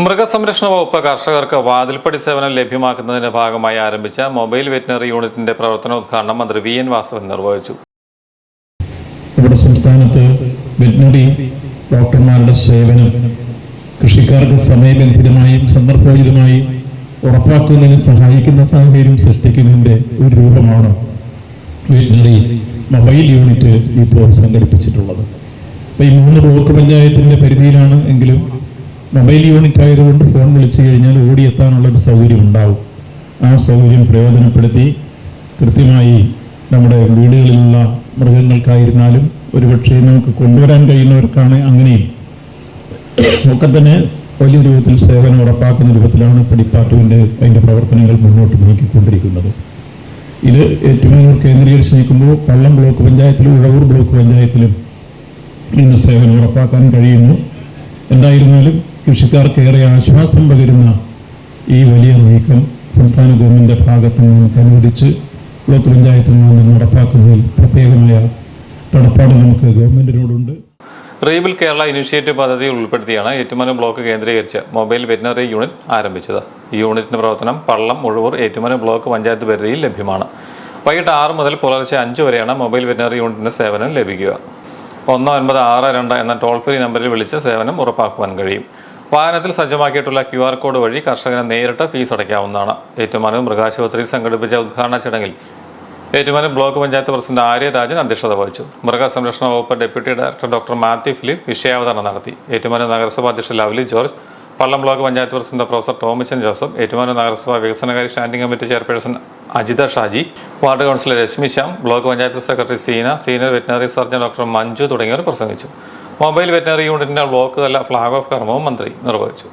മൃഗസംരക്ഷണ വകുപ്പ് കർഷകർക്ക് വാതിൽപ്പടി സേവനം ലഭ്യമാക്കുന്നതിന്റെ ഭാഗമായി ആരംഭിച്ച മൊബൈൽ വെറ്റിനറി യൂണിറ്റിന്റെ പ്രവർത്തനോദ്ഘാടനം മന്ത്രി വി എൻ വാസവൻ നിർവഹിച്ചു. ഇവിടെ സംസ്ഥാനത്ത് വെറ്റിനറി ഡോക്ടർമാരുടെ സേവനം കൃഷിക്കാർക്ക് സമയബന്ധിതമായും സന്ദർഭോചിതമായും ഉറപ്പാക്കുന്നതിന് സഹായിക്കുന്ന സാഹചര്യം സൃഷ്ടിക്കുന്നതിന്റെ ഒരു രൂപമാണ് വെറ്റിനറി മൊബൈൽ യൂണിറ്റ് ഇപ്പോൾ സംഘടിപ്പിച്ചിട്ടുള്ളത്. അപ്പോൾ ഈ മൂന്ന് ബ്ലോക്ക് പഞ്ചായത്തിന്റെ പരിധിയിലാണ് എങ്കിലും മൊബൈൽ യൂണിറ്റ് ആയതുകൊണ്ട് ഫോൺ വിളിച്ചു കഴിഞ്ഞാൽ ഓടിയെത്താനുള്ള ഒരു സൗകര്യം ഉണ്ടാവും. ആ സൗകര്യം പ്രയോജനപ്പെടുത്തി കൃത്യമായി നമ്മുടെ വീടുകളിലുള്ള മൃഗങ്ങൾക്കായിരുന്നാലും ഒരുപക്ഷെ നമുക്ക് കൊണ്ടുവരാൻ കഴിയുന്നവർക്കാണ് അങ്ങനെയും. ഒക്കെ തന്നെ വലിയ രൂപത്തിൽ സേവനം ഉറപ്പാക്കുന്ന രൂപത്തിലാണ് ഇപ്പോൾ അതിന്റെ പ്രവർത്തനങ്ങൾ മുന്നോട്ട് നീക്കിക്കൊണ്ടിരിക്കുന്നത്. ഇത് ഏറ്റുമാനൂർ കേന്ദ്രീകരിച്ച് നിൽക്കുമ്പോൾ പള്ളം ബ്ലോക്ക് പഞ്ചായത്തിലും ഉഴവൂർ ബ്ലോക്ക് പഞ്ചായത്തിലും ഇന്ന് സേവനം ഉറപ്പാക്കാൻ കഴിയുന്നു. എന്തായിരുന്നാലും കൃഷിക്കാർക്ക് ഏറെ ആശ്വാസം പകരുന്ന ഈ വലിയ നീക്കം സംസ്ഥാന ഗവൺമെന്റിന്റെ ഭാഗത്ത് നിന്ന് നമുക്ക് അനുവദിച്ച് ബ്ലോക്ക് പഞ്ചായത്തിൽ നിന്ന് നടപ്പാക്കുന്നതിൽ പ്രത്യേകമായ കടപ്പാട് നമുക്ക് ഗവൺമെന്റിനോടുണ്ട്. റീബിൽ കേരള ഇനിഷ്യേറ്റീവ് പദ്ധതിയിൽ ഉൾപ്പെടുത്തിയാണ് ഏറ്റുമാനം ബ്ലോക്ക് കേന്ദ്രീകരിച്ച് മൊബൈൽ വെറ്റിനറി യൂണിറ്റ് ആരംഭിച്ചത്. ഈ യൂണിറ്റിന്റെ പ്രവർത്തനം പള്ളം ഉഴുവൂർ ഏറ്റുമാനം ബ്ലോക്ക് പഞ്ചായത്ത് പരിധിയിൽ ലഭ്യമാണ്. വൈകിട്ട് ആറ് മുതൽ പുലർച്ചെ അഞ്ച് വരെയാണ് മൊബൈൽ വെറ്റിനറി യൂണിറ്റിന്റെ സേവനം ലഭിക്കുക. ഒന്ന് ഒൻപത് ആറ് രണ്ട് എന്ന ടോൾ ഫ്രീ നമ്പറിൽ വിളിച്ച് സേവനം ഉറപ്പാക്കുവാൻ കഴിയും. വാഹനത്തിൽ സജ്ജമാക്കിയിട്ടുള്ള ക്യു ആർ കോഡ് വഴി കർഷകന് നേരിട്ട് ഫീസ് അടയ്ക്കാവുന്നതാണ്. ഏറ്റുമാനൂർ മൃഗാശുപത്രിയിൽ സംഘടിപ്പിച്ച ഉദ്ഘാടന ചടങ്ങിൽ ഏറ്റുമാനൂർ ബ്ലോക്ക് പഞ്ചായത്ത് പ്രസിഡന്റ് ആര്യരാജൻ അധ്യക്ഷത വഹിച്ചു. മൃഗസംരക്ഷണ വകുപ്പ് deputy director doctor Mathew Philip വിഷയാവതരണം നടത്തി. ഏറ്റുമാനൂർ നഗരസഭ അധ്യക്ഷൻ Lovely George Pallam block panchayat president professor Tomichan Joseph Ettumanoor നഗരസഭ വികസനകാര്യ standing committee chairperson Ajitha Shaji ward councillor Reshmi Shyam block panchayat secretary Seena senior veterinary surgeon doctor Manju തുടങ്ങിയവർ പ്രസംഗിച്ചു. Mobile veterinary യൂണിറ്റിന്റെ block തല flag off കർമ്മവും മന്ത്രി നിർവഹിച്ചു.